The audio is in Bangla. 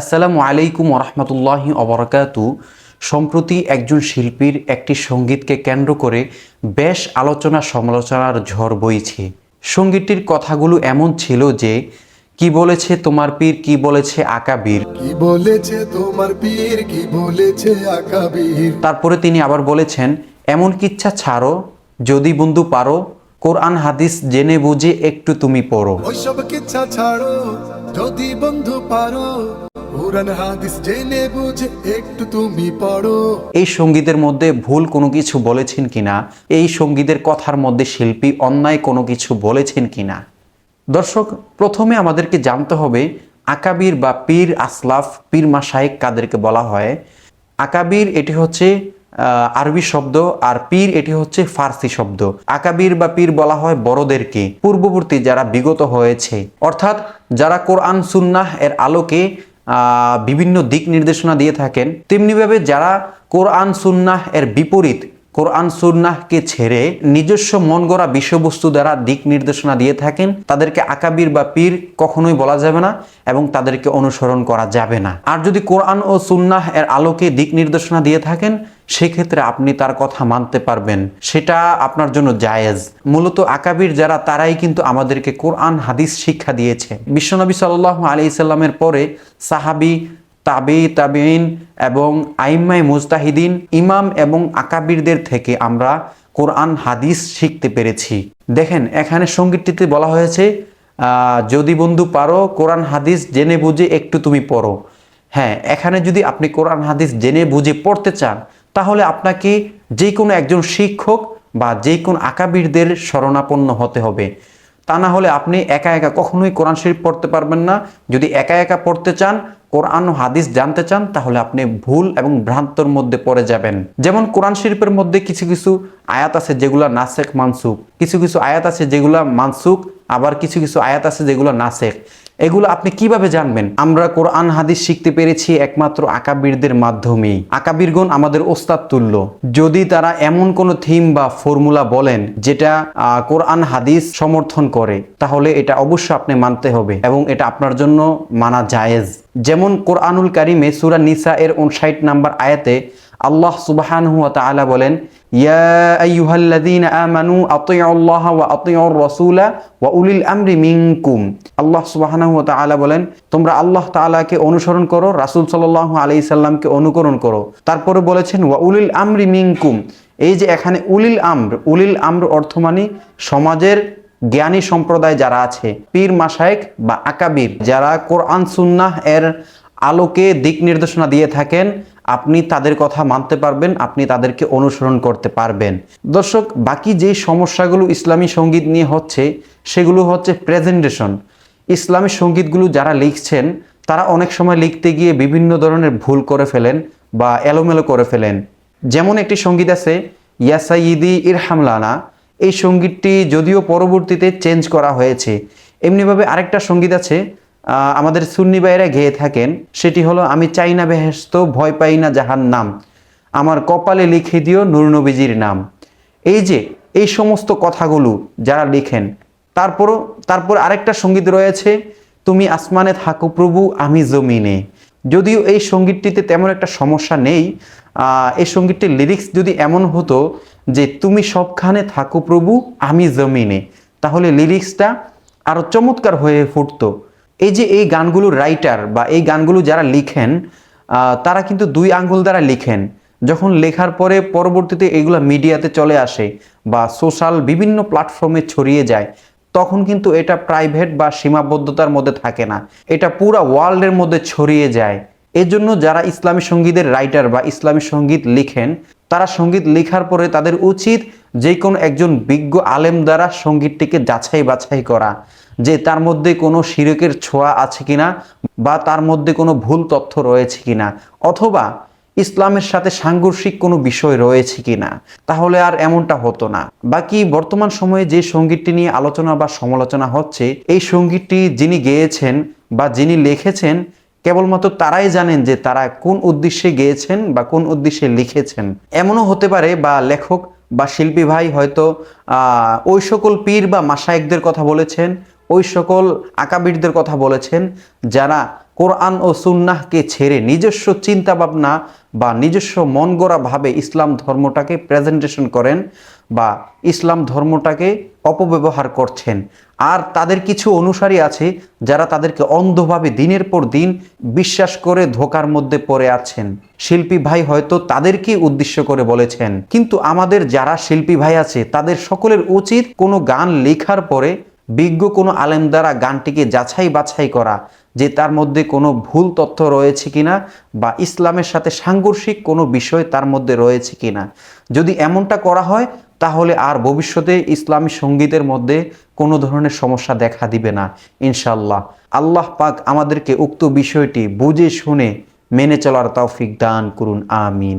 আসসালামু আলাইকুম রহমতুল্লাহি অবরাকাতু সম্প্রতি একজন শিল্পীর একটি সঙ্গীতকে কেন্দ্র করে বেশ আলোচনা সমালোচনার ঝড় বইছে। সঙ্গীতটির কথাগুলো এমন ছিল যে কি বলেছে তোমার পীর? কি বলেছে আকাবীর কি বলেছে তোমার পীর? কি বলেছে আকাবির তারপরে তিনি আবার বলেছেন এমন কিচ্ছা ছাড়ো যদি বন্ধু পারো কোরআন হাদিস জেনে বুঝে একটু তুমি পড়ো। ওইসব কিচ্ছা ছাড়ো যদি বন্ধু পারো কোরআন, হাদিস জেনে বুঝে একটু তুমি পড়ো। এই সঙ্গীতের মধ্যে ভুল কোনো কিছু বলেছেন কিনা? এই সঙ্গীতের কথার মধ্যে শিল্পী অন্যায় কোনো কিছু বলেছেন কিনা? দর্শক, প্রথমে আমাদেরকে জানতে হবে, আকাবির বা পীর আসলাফ, পীর মাসায়েক কাদেরকে বলা হয়? আকাবির এটি হচ্ছে আরবি শব্দ আর পীর এটি হচ্ছে ফার্সি শব্দ। আকাবির বা পীর বলা হয় বড়দেরকে, পূর্ববর্তী যারা বিগত হয়েছে। অর্থাৎ যারা কোরআন, সুন্নাহ এর আলোকে বিভিন্ন দিক নির্দেশনা দিয়ে থাকেন। তেমনিভাবে যারা কোরআন সুন্নাহ এর বিপরীত কোরআন সুন্নাহকে ছেড়ে নিজস্ব মন গড়া বিষয়বস্তু দ্বারা দিক নির্দেশনা দিয়ে থাকেন, তাদেরকে আকাবির বা পীর কখনোই বলা যাবে না এবং তাদেরকে অনুসরণ করা যাবে না। আর যদি কোরআন ও সুন্নাহ এর আলোকে দিক নির্দেশনা দিয়ে থাকেন, সেক্ষেত্রে আপনি তার কথা মানতে পারবেন। সেটা আপনার জন্য জায়েজ। মূলত আকাবির যারা, তারাই কিন্তু আমাদেরকে কোরআন, হাদিস শিক্ষা দিয়েছে। বিশ্বনবী সাল্লাহ আলি সাল্লামের পরে সাহাবি তাবি তাবিন এবং আইম্মাই মুস্তাহিদিন ইমাম এবং আকাবিরদের থেকে আমরা কোরআন, হাদিস শিখতে পেরেছি। দেখেন, এখানে সঙ্গীতটিতে বলা হয়েছে যদি বন্ধু পারো কোরআন, হাদিস জেনে বুঝে একটু তুমি পড়ো। হ্যাঁ এখানে যদি আপনি কোরআন, হাদিস জেনে বুঝে পড়তে চান, তাহলে আপনাকে যে কোনো একজন শিক্ষক বা যে কোনো আকাবিরদের শরণাপন্ন হতে হবে। তা না হলে আপনি একা একা কখনোই কোরআন শরীফ পড়তে পারবেন না। যদি একা একা পড়তে চান, কোরআন ও হাদিস জানতে চান, তাহলে আপনি ভুল এবং ভ্রান্তর মধ্যে পড়ে যাবেন। যেমন কোরআন শরীফের মধ্যে কিছু কিছু আয়াত আছে যেগুলো নাসেক মানসুক কিছু কিছু আয়াত আছে যেগুলো মানসুক আবার কিছু কিছু আয়াত আছে যেগুলো নাসেক। এগুলো আপনি কীভাবে জানবেন? আমরা কোরআন, হাদিস শিখতে পেরেছি একমাত্র আকাবিরদের মাধ্যমেই। আকাবিরগণ আমাদের ওস্তাদ তুল্য। যদি তারা এমন কোনো থিম বা ফর্মুলা বলেন যেটা কোরআন, হাদিস সমর্থন করে, তাহলে এটা অবশ্যই আপনি মানতে হবে এবং এটা আপনার জন্য মানা জায়েজ। যেমন কোরআনুল কারিমে সুরা নিসা এর উনষাট নাম্বার আয়াতে আল্লাহ সুবহানাহু ওয়া তাআলা বলেন, ইয়া আইয়ুহাল্লাযীনা আমানু আতিউল্লাহ ওয়া আতিউর রাসূলা ওয়া উলিল আমরি মিনকুম। আল্লাহ সুবহানাহু ওয়া বলেন, তোমরা আল্লাহ তাআলাকে অনুসরণ করো, রাসূল সাল্লাল্লাহু আলাইহি সাল্লামকে অনুকরণ করো। তারপরে বলেছেন, ওয়া উলিল আমরি মিনকুম। এই যে এখানে উলিল আমর উলিল আমর অর্থ মানে সমাজের জ্ঞানী সম্প্রদায় যারা আছে, পীর মাসায়েক বা আকাবির, যারা কোরআন, সুন্নাহ এর আলোকে দিক নির্দেশনা দিয়ে থাকেন আপনি তাদের কথা মানতে পারবেন, আপনি তাদেরকে অনুসরণ করতে পারবেন। দর্শক, বাকি যে সমস্যাগুলো ইসলামী সংগীত নিয়ে হচ্ছে, সেগুলো হচ্ছে প্রেজেন্টেশন ইসলামী সঙ্গীতগুলো যারা লিখছেন, তারা অনেক সময় লিখতে গিয়ে বিভিন্ন ধরনের ভুল করে ফেলেন বা এলোমেলো করে ফেলেন। যেমন একটি সংগীত আছে ইয়াসাইদি ইরহামলানা এই সঙ্গীতটি যদিও পরবর্তীতে চেঞ্জ করা হয়েছে, এমনিভাবে আরেকটা সংগীত আছে আমাদের সুন্নি ভাইয়েরা গেয়ে থাকেন। সেটি হলো, আমি চাই না বেহেস্ত ভয় পাই না জাহান নাম আমার কপালে লিখে দিও নূরনবীজির নাম। এই যে, এই সমস্ত কথাগুলো যারা লিখেন, তারপরও, তারপর আরেকটা সংগীত রয়েছে, তুমি আসমানে থাকো প্রভু, আমি জমিনে। যদিও এই সঙ্গীতটিতে তেমন একটা সমস্যা নেই এই সঙ্গীতটির লিরিক্স যদি এমন হতো যে, তুমি সবখানে থাকো প্রভু, আমি জমিনে, তাহলে লিরিক্সটা আরও চমৎকার হয়ে ফুটতো। এই যে এই গানগুলোর রাইটার বা এই গানগুলো যারা লিখেন তারা কিন্তু দুই আঙ্গুল দ্বারা লিখেন। যখন লেখার পরে পরবর্তীতে এগুলো মিডিয়াতে চলে আসে বা সোশ্যাল বিভিন্ন প্ল্যাটফর্মে ছড়িয়ে যায়, তখন কিন্তু এটা প্রাইভেট বা সীমাবদ্ধতার মধ্যে থাকে না। এটা পুরা ওয়ার্ল্ডের মধ্যে ছড়িয়ে যায়। এজন্য যারা ইসলামী সঙ্গীতের রাইটার বা ইসলামী সংগীত লিখেন, তারা সংগীত লেখার পরে তাদের উচিত যে কোনো একজন বিজ্ঞ আলেম দ্বারা সঙ্গীতটিকে যাচাই বাছাই করা, যে তার মধ্যে কোনো শিরকের ছোঁয়া আছে কিনা বা তার মধ্যে কোনো ভুল তথ্য রয়েছে কিনা, অথবা ইসলামের সাথে সাংঘর্ষিক কোনো বিষয় রয়েছে কিনা, তাহলে আর এমনটা হতো না। বাকি বর্তমান সময়ে যে সঙ্গীতটি নিয়ে আলোচনা বা সমালোচনা হচ্ছে, এই সঙ্গীতটি যিনি গেয়েছেন বা যিনি লিখেছেন, কেবলমাত্র তারাই জানেন যে তারা কোন উদ্দেশ্যে গেয়েছেন বা কোন উদ্দেশ্যে লিখেছেন। এমনও হতে পারে বা লেখক বা শিল্পী ভাই হয়তো ওই সকল পীর বা মাসায়েকদের কথা বলেছেন, ওই সকল আকাবিরদের কথা বলেছেন, যারা কোরআন ও সুন্নাহকে ছেড়ে নিজস্ব চিন্তা ভাবনা বা নিজস্ব মন ভাবে ইসলাম ধর্মটাকে প্রেজেন্টেশন করেন বা ইসলাম ধর্মটাকে অপব্যবহার করছেন। আর তাদের কিছু অনুসারী আছে যারা তাদেরকে অন্ধভাবে দিনের পর দিন বিশ্বাস করে ধোকার মধ্যে পড়ে আছেন। শিল্পী ভাই হয়তো তাদেরকেই উদ্দেশ্য করে বলেছেন, কিন্তু আমাদের যারা শিল্পী ভাই আছে, তাদের সকলের উচিত কোনো গান লেখার পরে বিজ্ঞ কোনো আলেম দ্বারা গানটিকে যাচাই বাছাই করা যে তার মধ্যে কোনো ভুল তথ্য রয়েছে কিনা বা ইসলামের সাথে সাংঘর্ষিক কোনো বিষয় তার মধ্যে রয়েছে কিনা। যদি এমনটা করা হয়, তাহলে আর ভবিষ্যতে ইসলামী সঙ্গীতের মধ্যে কোনো ধরনের সমস্যা দেখা দিবে না ইনশাল্লাহ আল্লাহ পাক আমাদেরকে উক্ত বিষয়টি বুঝে শুনে মেনে চলার তৌফিক দান করুন, আমিন।